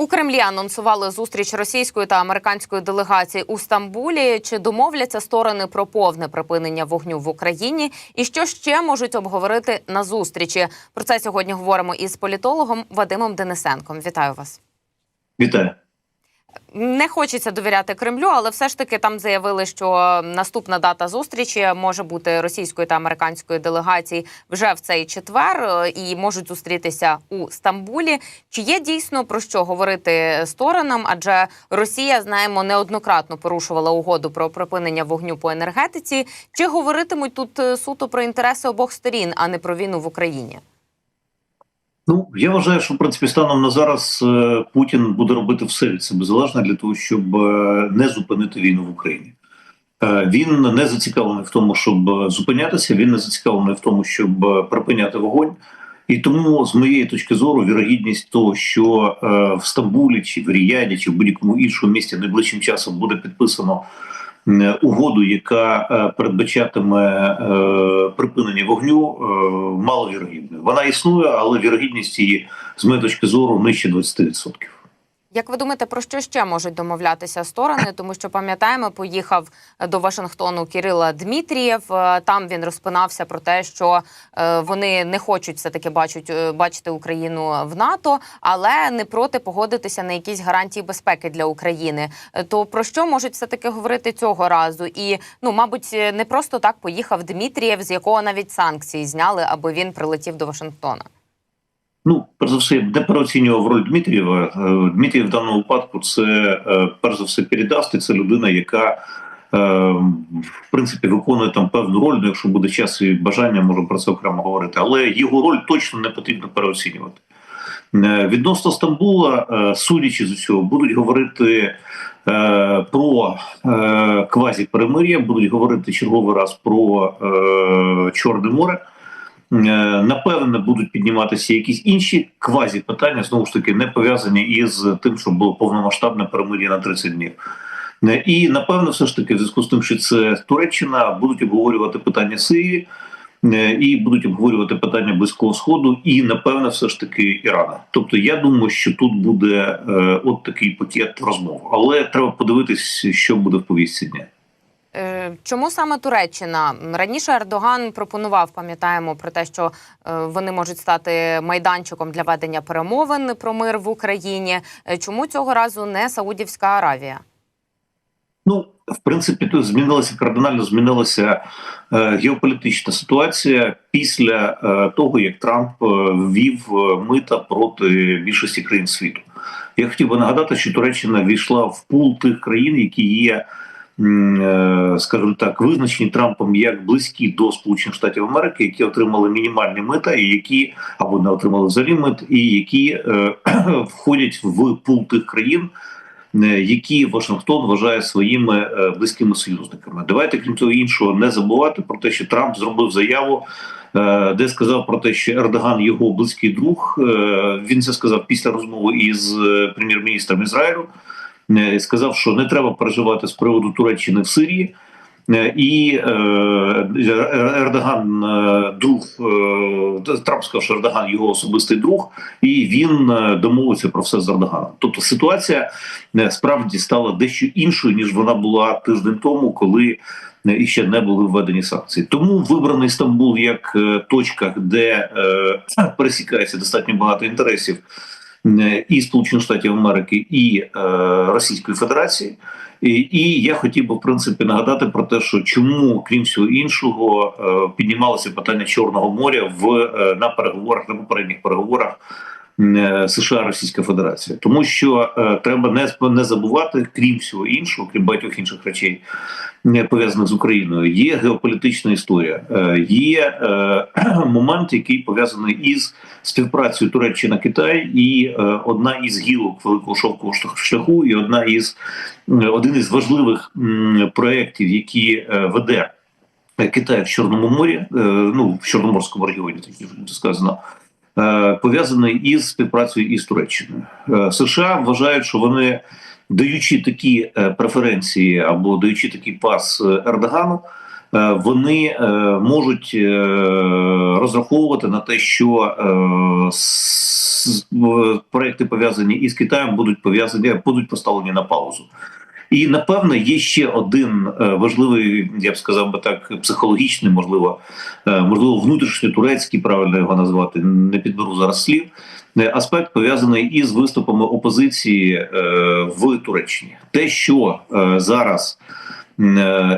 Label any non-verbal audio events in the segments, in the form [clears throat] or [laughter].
У Кремлі анонсували зустріч російської та американської делегації у Стамбулі. Чи домовляться сторони про повне припинення вогню в Україні? І що ще можуть обговорити на зустрічі? Про це сьогодні говоримо із політологом Вадимом Денисенком. Вітаю вас. Вітаю. Не хочеться довіряти Кремлю, але все ж таки там заявили, що наступна дата зустрічі може бути російської та американської делегації вже в цей четвер е, і можуть зустрітися у Стамбулі. Чи є дійсно про що говорити сторонам? Адже Росія знаємо неоднократно порушувала угоду про припинення вогню по енергетиці. Чи говоритимуть тут е, суто про інтереси обох сторін, а не про війну в Україні? Ну я вважаю, що в принципі станом на зараз е, Путін буде робити все від себе залежне для того, щоб е, не зупинити війну в Україні. Е, Він не зацікавлений в тому, щоб зупинятися. Він не зацікавлений в тому, щоб припиняти вогонь. І тому, з моєї точки зору, вірогідність того, що в Стамбулі чи в Ріяді, чи в будь-якому іншому місті найближчим часом буде підписано угоду, яка е, передбачатиме е, припинення вогню, е, маловірогідною. Вона існує, але вірогідність її, з моєї точки зору, нижче 20%. Як ви думаєте, про що ще можуть домовлятися сторони? Тому що пам'ятаємо, поїхав до Вашингтону Кирила Дмитрієв. Е, Там він розпинався про те, що е, вони не хочуть все таки бачать е, бачити Україну в НАТО, але не проти погодитися на якісь гарантії безпеки для України. Е, То про що можуть все таки говорити цього разу? І ну, мабуть, не просто так поїхав Дмитрієв, з якого навіть санкції зняли, аби він прилетів до Вашингтона. Ну, перш за все, не переоцінював роль Дмитрієва. Е, Дмитрієв в даному випадку це е, перш за все передаст, і це людина, яка е, в принципі виконує там певну роль. Ну, якщо буде час і бажання, можемо про це окремо говорити. Але його роль точно не потрібно переоцінювати. Відносно Стамбула, судячи з усього, будуть говорити про е, квазі-перемир'я, будуть говорити черговий раз про Чорне море. Е, Напевне, будуть підніматися якісь інші квазі питання, знову ж таки, не пов'язані із тим, що було повномасштабне перемир'я на 30 днів. Е, І напевно, все ж таки, в зв'язку з тим, що це Туреччина, будуть обговорювати питання Сирії е, і будуть обговорювати питання Близького Сходу, і напевне, все ж таки Ірана. Тобто, я думаю, що тут буде от такий пакет розмов, але треба подивитись, що буде в повістці дня. Е, Чому саме Туреччина раніше Ердоган пропонував, пам'ятаємо про те, що е, вони можуть стати майданчиком для ведення перемовин про мир в Україні. Е, Чому цього разу не Саудівська Аравія? Ну, в принципі, тут змінилася кардинально змінилася геополітична ситуація після того, як Трамп ввів мита проти більшості країн світу. Я хотів би нагадати, що Туреччина війшла в пул тих країн, які є, скажімо так, визначені Трампом як близькі до Сполучених Штатів Америки, які отримали мінімальні мита, і які або не отримали взагалі мит, і які е, [clears throat] входять в пул тих країн е, які Вашингтон вважає своїми е, близькими союзниками. Давайте крім того іншого не забувати про те, що Трамп зробив заяву, е, де сказав про те, що Ердоган його близький друг. Е, Він це сказав після розмови із е, прем'єр-міністром Ізраїлю. Е, Сказав, що не треба переживати з приводу Туреччини в Сирії. Е, І е, Ер- Ердоган друг Трамп сказав, що Ердоган його особистий друг, і він домовився про все з Ердоганом. Тобто ситуація справді стала дещо іншою ніж вона була тиждень тому, коли е, іще не були введені санкції. Тому вибраний Стамбул як точка, де пересікається достатньо багато інтересів і Сполучених Штатів Америки, і е, Російської Федерації. І, я хотів би в принципі нагадати про те, що чому, крім всього іншого, е, піднімалося питання Чорного моря в е, на переговорах на попередніх переговорах е, США Російська Федерація, тому що е, треба не, не забувати, крім всього іншого, крім багатьох інших речей, не пов'язаних з Україною. Є геополітична історія, е, є е, [clears throat] момент, який пов'язаний із співпрацею Туреччина Китай, і е, одна із гілок великого шовкового шляху, і одна із е, один із важливих м, проєктів, які е, веде. Китай в Чорному морі, е, ну в Чорноморському регіоні, так сказано, е, пов'язаний із співпрацею із Туреччиною. Е, США вважають, що вони даючи такі е, преференції або даючи такий пас е, Ердогану, е, вони е, можуть е, розраховувати на те, що е, проекти пов'язані із Китаєм будуть пов'язані, будуть поставлені на паузу. І напевно є ще один е, важливий, я б сказав би так, психологічний, можливо, можливо, внутрішньо турецький, правильно його назвати, не підберу зараз слів. е, Аспект пов'язаний із виступами опозиції е, в Туреччині. Те, що е, зараз е,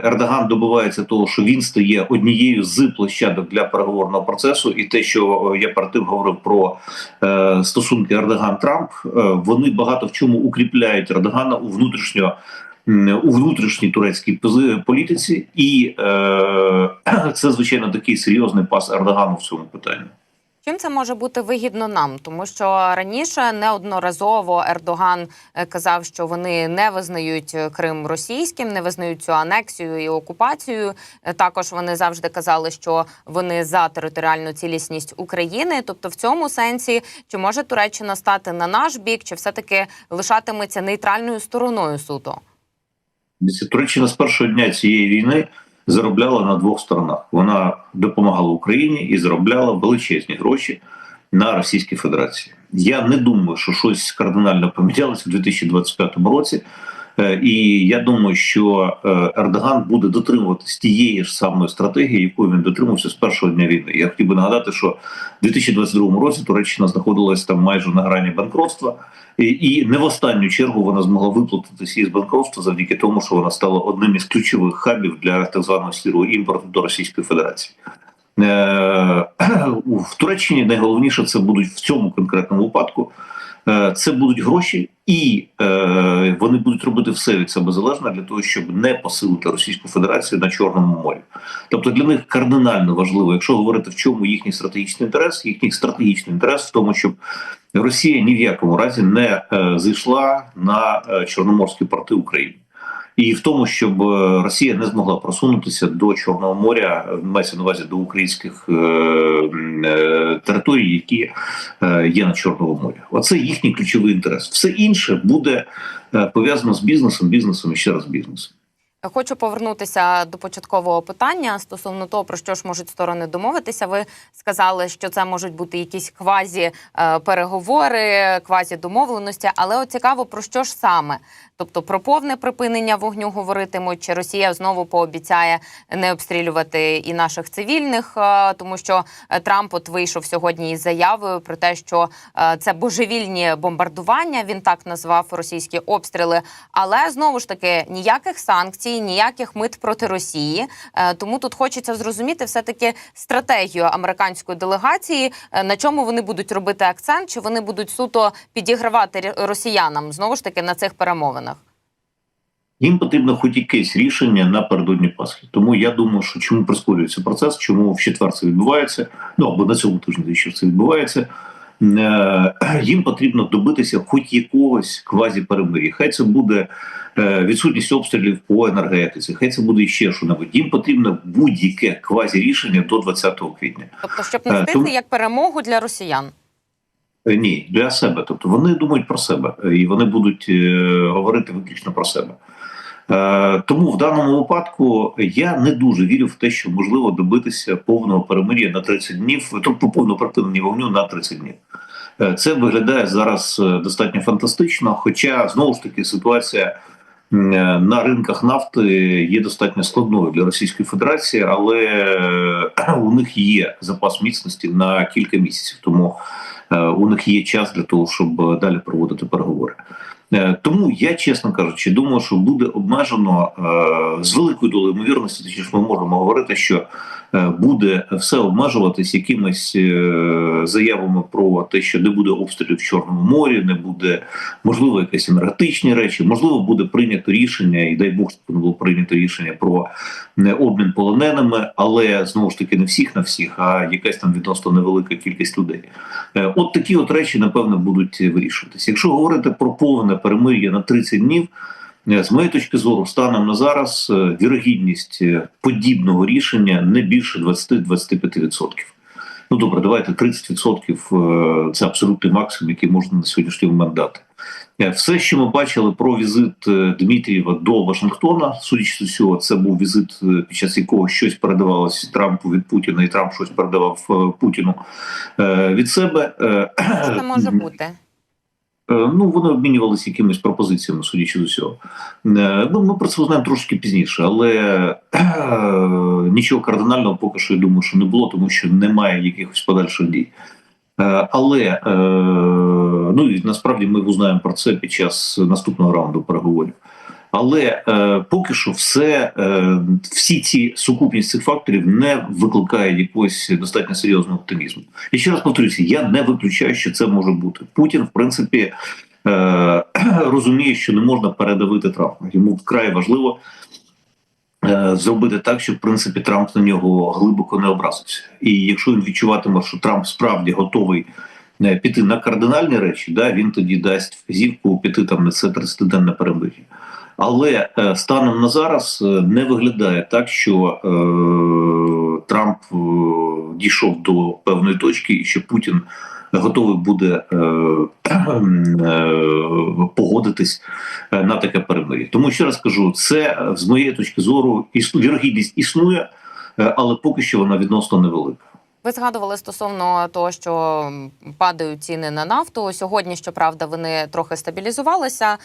Ердоган добивається того, що він стає однією з площадок для переговорного процесу, і те, що е, я перед тим говорив про е, стосунки Ердоган-Трамп, е, вони багато в чому укріпляють Ердогана у внутрішньо. У внутрішній турецькій політиці, і е, [clears throat] це звичайно такий серйозний пас Ердогану в цьому питанні. Чим це може бути вигідно нам? Тому що раніше неодноразово Ердоган е, казав, що вони не визнають Крим російським, не визнають цю анексію і окупацію. Е, Також вони завжди казали, що вони за територіальну цілісність України. Тобто, в цьому сенсі, чи може Туреччина стати на наш бік, чи все таки лишатиметься нейтральною стороною суто? Туреччина з першого дня цієї війни заробляла на двох сторонах. Вона допомагала Україні і заробляла величезні гроші на Російській Федерації. Я не думаю, що щось кардинально помінялося в 2025 році. Е, І я думаю, що е, Ердоган буде дотримуватись тієї ж самої стратегії, якою він дотримався з першого дня війни. Я хотів би нагадати, що в 2022 році Туреччина знаходилась там майже на грані банкротства, і, і не в останню чергу вона змогла виплатитися із банкротства завдяки тому, що вона стала одним із ключових хабів для так званого сірого імпорту до Російської Федерації. Е, [clears throat] В Туреччині найголовніше це будуть в цьому конкретному випадку. Е, Це будуть гроші, і е, вони будуть робити все від себе залежно для того, щоб не посилити Російську Федерацію на Чорному морі. Тобто для них кардинально важливо, якщо говорити в чому їхній стратегічний інтерес, їхній стратегічний інтерес в тому, щоб Росія ні в якому разі не е, зайшла на Чорноморські порти України. І в тому, щоб е, Росія не змогла просунутися до Чорного моря, мається на увазі до українських е, е, територій, які е, є на Чорному морі. Оце їхній ключовий інтерес. Все інше буде е, пов'язано з бізнесом, бізнесом і ще раз бізнесом. Хочу повернутися до початкового питання стосовно того, про що ж можуть сторони домовитися. Ви сказали, що це можуть бути якісь квазі е, переговори, квазі домовленості. Але от цікаво, про що ж саме? Тобто про повне припинення вогню говоритимуть, чи Росія знову пообіцяє не обстрілювати і наших цивільних, е, тому що е, Трамп от вийшов сьогодні із заявою про те, що е, це божевільні бомбардування. Він так назвав російські обстріли. Але знову ж таки ніяких санкцій, ніяких мит проти Росії. Тому тут хочеться зрозуміти все таки стратегію американської делегації, на чому вони будуть робити акцент, чи вони будуть суто підігравати росіянам знову ж таки на цих перемовинах. Їм потрібно хоч якесь рішення напередодні Пасхи. Тому я думаю, що чому прискорюється процес, чому в четвер це відбувається, ну або на цьому тижні що це відбувається. е, [clears throat] Їм потрібно добитися хоч якогось квазі-перемир'я. Хай це буде е, відсутність обстрілів по енергетиці, хай це буде ще що небудь. Їм потрібно будь-яке квазі-рішення до 20 квітня. Тобто, щоб Е, мстити тому- як перемогу для росіян. Е, Ні, для себе. Тобто вони думають про себе е, і вони будуть е, говорити виключно про себе. Е, тому в даному випадку я не дуже вірю в те, що можливо добитися повного перемир'я на 30 днів, тобто повного припинення вогню на 30 днів. Е, Це виглядає зараз е, достатньо фантастично. Хоча знову ж таки ситуація на ринках нафти є достатньо складною для Російської Федерації, але у них є запас міцності на кілька місяців. Тому у них є час для того, щоб далі проводити переговори. Е, Тому я, чесно кажучи, думаю, що буде обмежено е, з великою долею ймовірності, точніше ми можемо говорити, що е, буде все обмежуватись якимись заявами про те, що не буде обстрілів в Чорному морі, не буде можливо якісь енергетичні речі, можливо, буде прийнято рішення, і дай Бог, щоб було прийнято рішення про обмін полоненими, але знову ж таки не всіх на всіх, а якась там відносно невелика кількість людей. От такі от речі, напевно, будуть вирішуватися. Якщо говорити про повне перемир'я на 30 днів, е, з моєї точки зору, станом на зараз е, вірогідність е, подібного рішення не більше 20-25%. Ну добре, давайте 30% е, це абсолютний максимум, який можна на сьогоднішній момент дати. Все, що ми бачили про візит Дмитрієва до Вашингтона, судячи з усього, це був візит, під час якого щось передавалось Трампу від Путіна, і Трамп щось передавав Путіну від себе. Що це може бути? Е, Ну, вони обмінювалися якимись пропозиціями, судячи з усього. Е, Ну, ми про це узнаємо трошки пізніше, але е, нічого кардинального поки що я думаю, що не було, тому що немає якихось подальших дій. Але ну і насправді ми узнаємо про це під час наступного раунду переговорів. Але е, поки що все, е, всі ці сукупність цих факторів не викликає якогось достатньо серйозного оптимізму. І ще раз повторюся, я не виключаю, що це може бути. Путін, в принципі, е, [clears throat] розуміє, що не можна передавити Трампа. Йому вкрай важливо е, зробити так, щоб в принципі Трамп на нього глибоко не образився. І якщо він відчуватиме, що Трамп справді готовий. е, Піти на кардинальні речі, да, він тоді дасть вказівку піти там на це 30-денне перемир'я. Але е, станом на зараз е, не виглядає так, що е, Трамп е, дійшов до певної точки, і що Путін готовий буде е, [clears throat] е, погодитись на таке перемир'я. Тому ще раз кажу, це з моєї точки зору вірогідність існує, але поки що вона відносно невелика. Ви згадували стосовно того, що падають ціни на нафту. Сьогодні, щоправда, вони трохи стабілізувалися, е,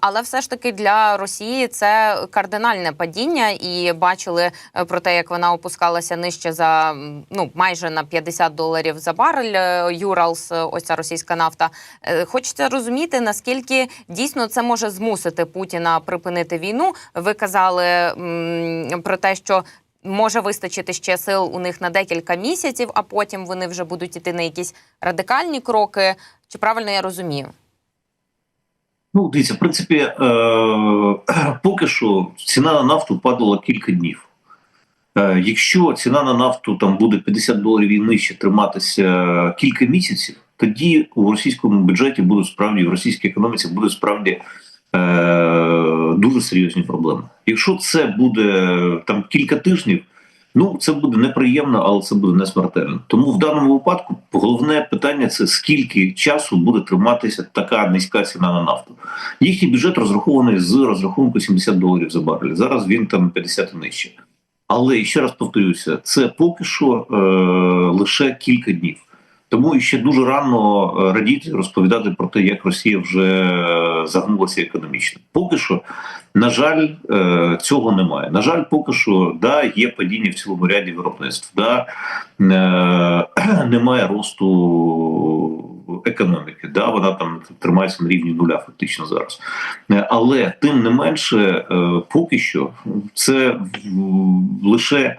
але все ж таки для Росії це кардинальне падіння, і бачили е, про те, як вона опускалася нижче за ну майже на 50 доларів за барель. е, Юралс, ось ця російська нафта. Хочеться розуміти, наскільки дійсно це може змусити Путіна припинити війну. Ви казали м, про те, що може вистачити ще сил у них на декілька місяців, а потім вони вже будуть іти на якісь радикальні кроки. Чи правильно я розумію? Ну, дивіться, в принципі, е, [clears throat] поки що ціна на нафту падала кілька днів. Е, якщо ціна на нафту там буде 50 доларів і нижче триматися кілька місяців, тоді у російському бюджеті будуть справді в російській економіці будуть справді дуже серйозні проблеми. Якщо це буде там кілька тижнів, ну це буде неприємно, але це буде не смертельно. Тому в даному випадку головне питання це скільки часу буде триматися така низька ціна на нафту. Їхній бюджет розрахований з розрахунку 70 доларів за барель. Зараз він там 50 і нижче. Але ще раз повторюся, це поки що е, лише кілька днів. Тому ще дуже рано е, радіти, розповідати про те, як Росія вже е, загнулася економічно. Поки що, на жаль, е, цього немає. На жаль, поки що да, є падіння в цілому ряді виробництв, да, е, [clears throat] немає росту економіки. Да, вона там тримається на рівні нуля, фактично зараз. Е, Але тим не менше, е, поки що це лише,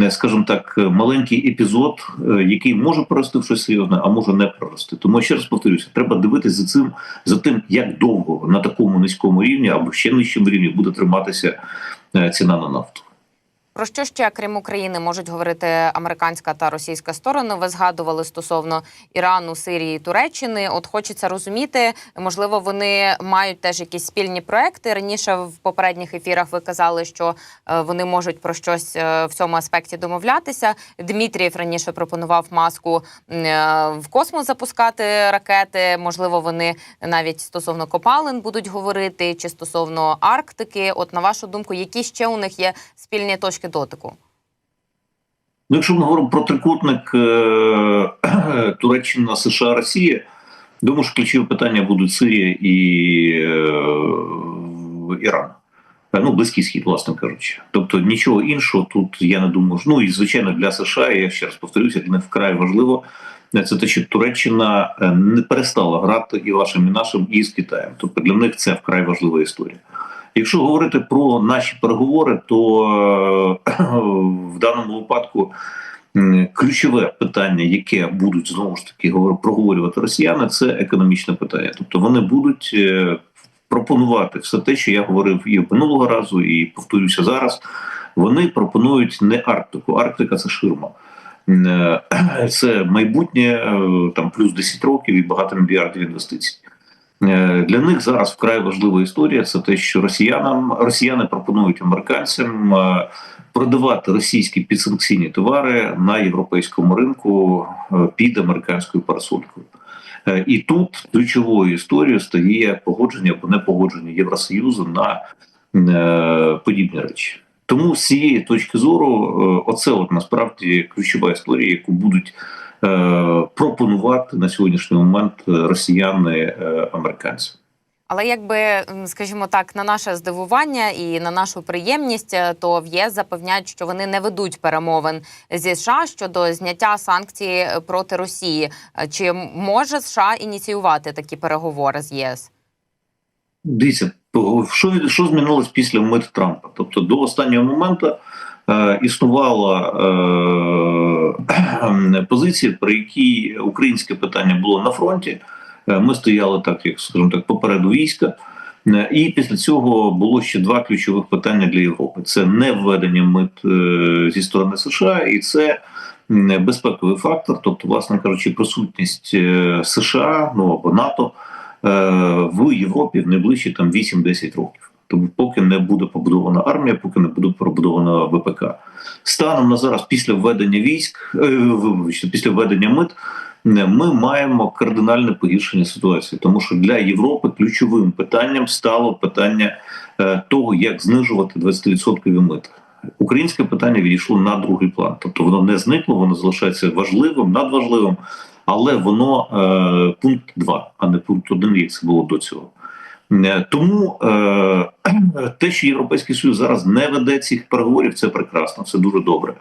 е, скажімо так, маленький епізод, який може перерости в щось серйозне, а може не перерости. Тому ще раз повторюся, треба дивитися за цим за тим, як довго на такому низькому рівні або ще нижчому рівні буде триматися ціна на нафту. Про що ще, крім України, можуть говорити американська та російська сторони? Ви згадували стосовно Ірану, Сирії, Туреччини. От хочеться розуміти, можливо, вони мають теж якісь спільні проекти. Раніше в попередніх ефірах ви казали, що е, вони можуть про щось е, в цьому аспекті домовлятися. Дмитрієв раніше пропонував маску е, в космос запускати ракети. Можливо, вони навіть стосовно копалин будуть говорити, чи стосовно Арктики. От на вашу думку, які ще у них є спільні точки дотику? Ну, якщо ми говоримо про трикутник е- [clears throat] Туреччина, США, Росія, думаю, що ключові питання будуть Сирія і е- Іран. Е, Ну, близький схід, власне кажучи. Тобто нічого іншого тут я не думаю. Ну і звичайно для США, я ще раз повторюся, для них вкрай важливо. Це те, що Туреччина не перестала грати і вашим, і нашим, і з Китаєм. Тобто для них це вкрай важлива історія. Якщо говорити про наші переговори, то е, [clears throat] в даному випадку ключове питання, яке будуть знову ж таки говор- проговорювати росіяни, це економічне питання. Тобто вони будуть е, пропонувати все те, що я говорив і минулого разу, і повторюся зараз. Вони пропонують не Арктику. Арктика це ширма. Е, [clears throat] Це майбутнє там плюс 10 років і багато мільярдів інвестицій. Е, Для них зараз вкрай важлива історія. Це те, що росіянам росіяни пропонують американцям е, продавати російські підсанкційні товари на європейському ринку е, під американською парасолькою. І тут ключовою історією стає погодження або непогодження Євросоюзу на подібні речі. Тому з цієї точки зору, оце от насправді ключова історія, яку будуть пропонувати на сьогоднішній момент е, росіяни е, американці. Але якби, скажімо так, на наше здивування і на нашу приємність, е, то в ЄС запевняють, що вони не ведуть перемовин зі США щодо зняття санкцій е, проти Росії. Е, Чи може США ініціювати такі переговори з ЄС? Дивіться, що, що змінилось після мит Трампа? Тобто до останнього моменту е, існувала е, [clears throat] позиція, при якій українське питання було на фронті. Е, Ми стояли так, як скажімо так, попереду війська. Е, І після цього було ще два ключових питання для Європи: це не введення мит е, зі сторони США, і це безпековий фактор, тобто, власне кажучи, присутність е, США ну або НАТО е, в Європі в найближчі там 8-10 років. Тому поки не буде побудована армія, поки не буде побудована ВПК. Станом на зараз, після введення військ, е, після введення мит, е, ми маємо кардинальне погіршення ситуації, тому що для Європи ключовим питанням стало питання е, того, як знижувати 20% мит. Українське питання відійшло на другий план, тобто воно не зникло, воно залишається важливим, надважливим, але воно е, пункт 2, а не пункт 1, як це було до цього. Е, Тому е, [clears throat] те, що Європейський Союз зараз не веде цих переговорів, це прекрасно, це дуже добре.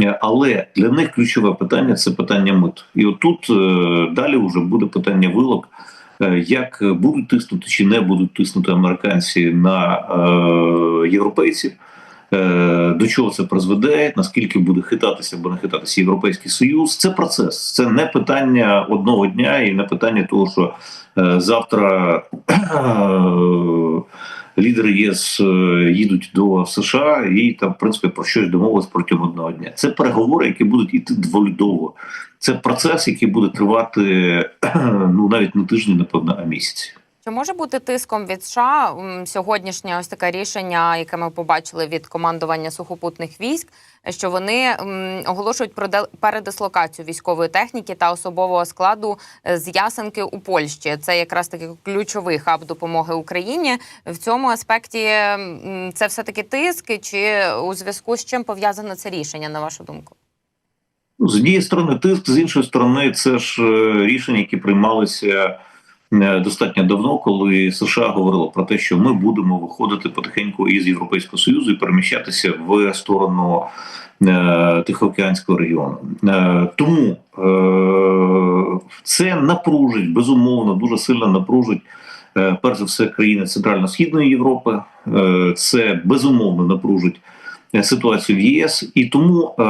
Е, Але для них ключове питання це питання мит. І отут далі вже буде питання вилок, як будуть тиснути чи не будуть тиснути американці на європейців. Е, До чого це призведе, наскільки буде хитатися або не хитатися Європейський Союз? Це процес, це не питання одного дня і не питання того, що е, завтра е, лідери ЄС їдуть до США і там, в принципі, про щось домовились протягом одного дня. Це переговори, які будуть іти доволі довго. Це процес, який буде тривати ну навіть не тижні, напевно, а місяці. Чи може бути тиском від США сьогоднішнє ось таке рішення, яке ми побачили від командування сухопутних військ, що вони оголошують про передислокацію військової техніки та особового складу е, з Ясенки у Польщі? Це якраз таки ключовий хаб допомоги Україні. В цьому аспекті це все таки тиск, чи у зв'язку з чим пов'язане це рішення, на вашу думку? З однієї сторони, тиск, з іншої сторони, це ж е, рішення, які приймалися достатньо давно, коли США говорило про те, що ми будемо виходити потихеньку із Європейського Союзу і переміщатися в сторону е, Тихоокеанського регіону. Е, Тому е, це напружить, безумовно, дуже сильно напружить. е, Перш за все, країни Центрально-Східної Європи, Е, це безумовно напружить е, ситуацію в ЄС, і тому е,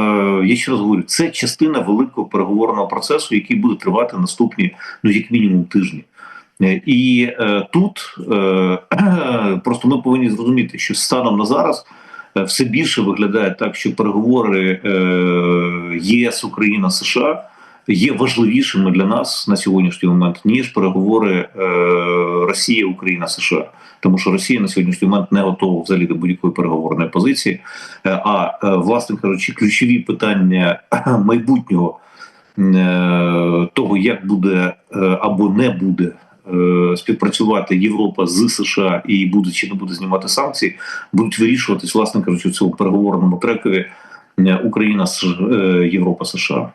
я ще раз говорю, це частина великого переговорного процесу, який буде тривати наступні, ну як мінімум, тижні. Е, І е, тут е, [clears throat] просто ми повинні зрозуміти, що станом на зараз е, все більше виглядає так, що переговори е, ЄС, Україна, США є важливішими для нас на сьогоднішній момент ніж переговори е, Росія, Україна, США. Тому що Росія на сьогоднішній момент не готова взагалі до будь-якої переговорної позиції. Е, А власне кажучи, ключові питання [clears throat] майбутнього того, як буде або не буде співпрацювати Європа з США і буде чи не буде знімати санкції, будуть вирішуватись, власне кажучи, в цьому переговорному трекові е, Україна, е, Європа, США.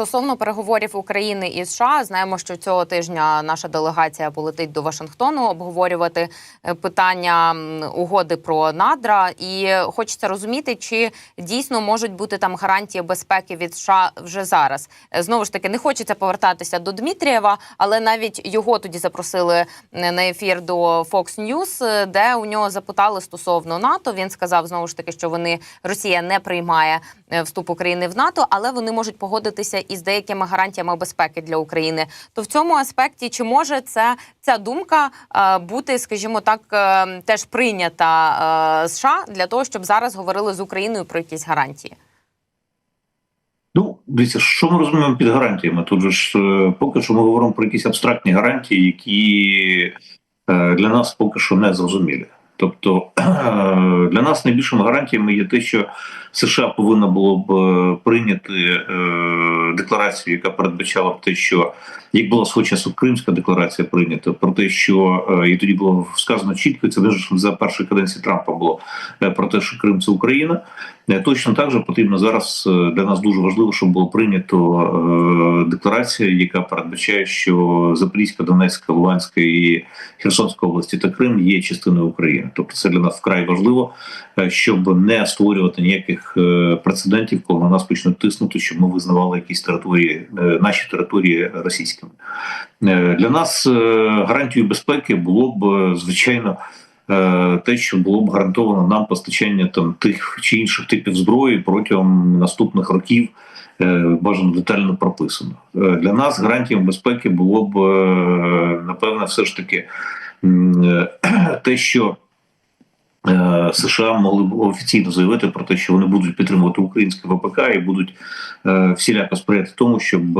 Стосовно переговорів України і США, знаємо, що цього тижня наша делегація полетить до Вашингтону обговорювати е, питання угоди про надра. І хочеться розуміти, чи дійсно можуть бути там гарантії безпеки від США вже зараз. Е, Знову ж таки, не хочеться повертатися до Дмитрієва, але навіть його тоді запросили е, на ефір до Fox News, де у нього запитали стосовно НАТО. Він сказав знову ж таки, що вони Росія не приймає вступ України в НАТО, але вони можуть погодитися із деякими гарантіями безпеки для України. То в цьому аспекті чи може це ця думка е, бути, скажімо так, е, теж прийнята е, США для того, щоб зараз говорили з Україною про якісь гарантії? Ну, дивіться, що ми розуміємо під гарантіями? Тут же ж поки що ми говоримо про якісь абстрактні гарантії, які для нас поки що не зрозумілі. Тобто [clears throat] для нас найбільшими гарантіями є те, що США повинно було б е, прийняти е, декларацію, яка передбачала б те, що як була свого часу Кримська декларація прийнята, про те, що е, і тоді було сказано чітко, це вже за першої каденції Трампа було про те, що Крим це Україна. Е, Точно так же потрібно зараз е, для нас дуже важливо, щоб було прийнято е, декларація, яка передбачає, що Запорізька, Донецька, Луганська і Херсонська області та Крим є частиною України. Тобто це для нас вкрай важливо, щоб не створювати ніяких прецедентів, коли на нас почнуть тиснути, щоб ми визнавали якісь території, наші території російськими. Для нас гарантією безпеки було б звичайно. Е, Те, що було б гарантовано нам постачання там тих чи інших типів зброї протягом наступних років, е, бажано детально прописано. Е, Для нас гарантією безпеки було б напевне, все ж таки [clears throat] те, що США могли б офіційно заявити про те, що вони будуть підтримувати українське ВПК і будуть всіляко сприяти тому, щоб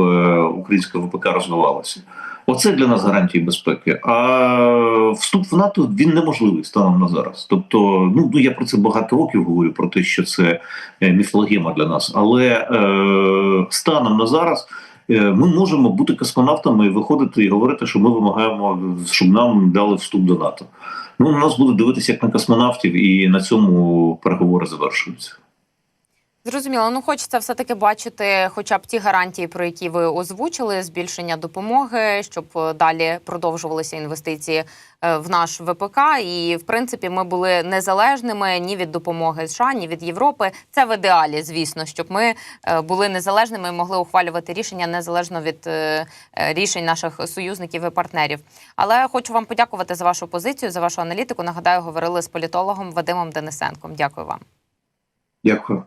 українське ВПК розвивалося. Оце для нас гарантії безпеки. А вступ в НАТО він неможливий станом на зараз. Тобто, ну ну, я про це багато років говорю про те, що це е, міфологема для нас. Але е, станом на зараз е, ми можемо бути космонавтами і виходити і говорити, що ми вимагаємо, щоб нам дали вступ до НАТО. Ну, на нас буде дивитися як на космонавтів, і на цьому переговори завершуються. Зрозуміло, ну хочеться все-таки бачити, хоча б ті гарантії, про які ви озвучили, збільшення допомоги, щоб е, далі продовжувалися інвестиції е, в наш ВПК. І в принципі, ми були незалежними ні від допомоги США, ні від Європи. Це в ідеалі, звісно, щоб ми е, були незалежними і могли ухвалювати рішення незалежно від рішень наших союзників і партнерів. Але хочу вам подякувати за вашу позицію, за вашу аналітику. Нагадаю, говорили з політологом Вадимом Денисенком. Дякую вам. Дякую.